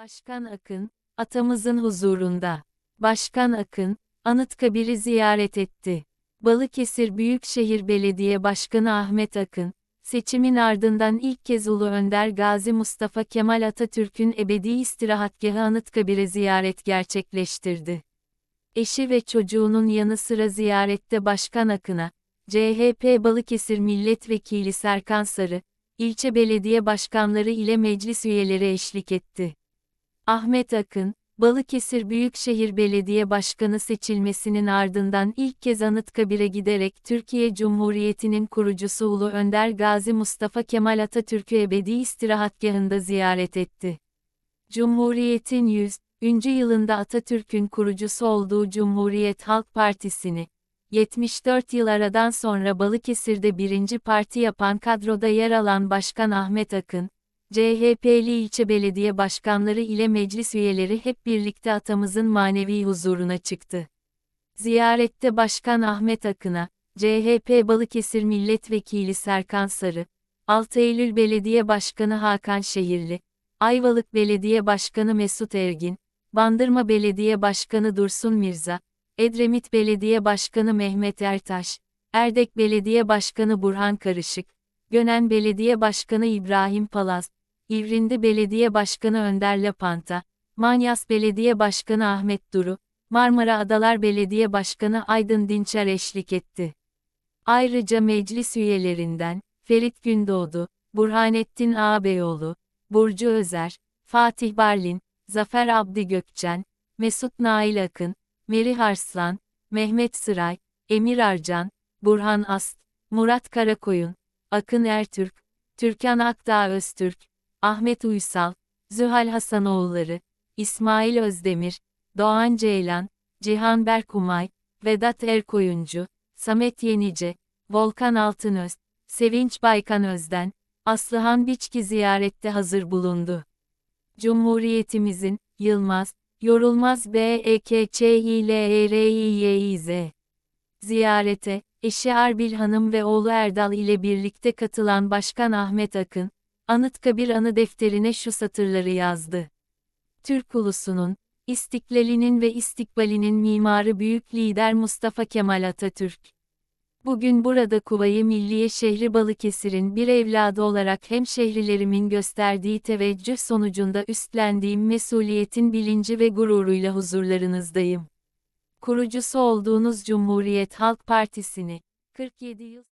Başkan Akın, atamızın huzurunda. Başkan Akın, Anıtkabir'i ziyaret etti. Balıkesir Büyükşehir Belediye Başkanı Ahmet Akın, seçimin ardından ilk kez Ulu Önder Gazi Mustafa Kemal Atatürk'ün ebedi istirahatgahı Anıtkabir'e ziyaret gerçekleştirdi. Eşi ve çocuğunun yanı sıra ziyarette Başkan Akın'a, CHP Balıkesir Milletvekili Serkan Sarı, ilçe belediye başkanları ile meclis üyeleri eşlik etti. Ahmet Akın, Balıkesir Büyükşehir Belediye Başkanı seçilmesinin ardından ilk kez Anıtkabir'e giderek Türkiye Cumhuriyeti'nin kurucusu Ulu Önder Gazi Mustafa Kemal Atatürk'ü ebedi istirahatgahında ziyaret etti. Cumhuriyetin 100. yılında Atatürk'ün kurucusu olduğu Cumhuriyet Halk Partisi'ni, 74 yıl aradan sonra Balıkesir'de birinci parti yapan kadroda yer alan Başkan Ahmet Akın, CHP'li ilçe belediye başkanları ile meclis üyeleri hep birlikte atamızın manevi huzuruna çıktı. Ziyarette Başkan Ahmet Akın'a, CHP Balıkesir Milletvekili Serkan Sarı, 6 Eylül Belediye Başkanı Hakan Şehirli, Ayvalık Belediye Başkanı Mesut Ergin, Bandırma Belediye Başkanı Dursun Mirza, Edremit Belediye Başkanı Mehmet Ertaş, Erdek Belediye Başkanı Burhan Karışık, Gönen Belediye Başkanı İbrahim Palaz, İvrindi Belediye Başkanı Önder Lapanta, Manyas Belediye Başkanı Ahmet Duru, Marmara Adalar Belediye Başkanı Aydın Dinçer eşlik etti. Ayrıca meclis üyelerinden, Ferit Gündoğdu, Burhanettin Ağabeyoğlu, Burcu Özer, Fatih Barlin, Zafer Abdi Gökçen, Mesut Nail Akın, Meri Arslan, Mehmet Sıray, Emir Arcan, Burhan Ast, Murat Karakoyun, Akın Ertürk, Türkan Akdağ Öztürk, Ahmet Uysal, Zühal Hasanoğulları, İsmail Özdemir, Doğan Ceylan, Cihan Berkumay, Vedat Erkoyuncu, Samet Yenice, Volkan Altınöz, Sevinç Baykan Özden, Aslıhan Biçki ziyarette hazır bulundu. Cumhuriyetimizin, Yılmaz, Yorulmaz B E K Ç İ L E R İ Y İ Z. Ziyarete, eşi Arbil Hanım ve oğlu Erdal ile birlikte katılan Başkan Ahmet Akın, Anıtkabir anı defterine şu satırları yazdı. Türk ulusunun, istiklalinin ve istikbalinin mimarı büyük lider Mustafa Kemal Atatürk. Bugün burada Kuvayi Milliye şehri Balıkesir'in bir evladı olarak hem şehrilerimin gösterdiği teveccüh sonucunda üstlendiğim mesuliyetin bilinci ve gururuyla huzurlarınızdayım. Kurucusu olduğunuz Cumhuriyet Halk Partisi'ni, 47 yıl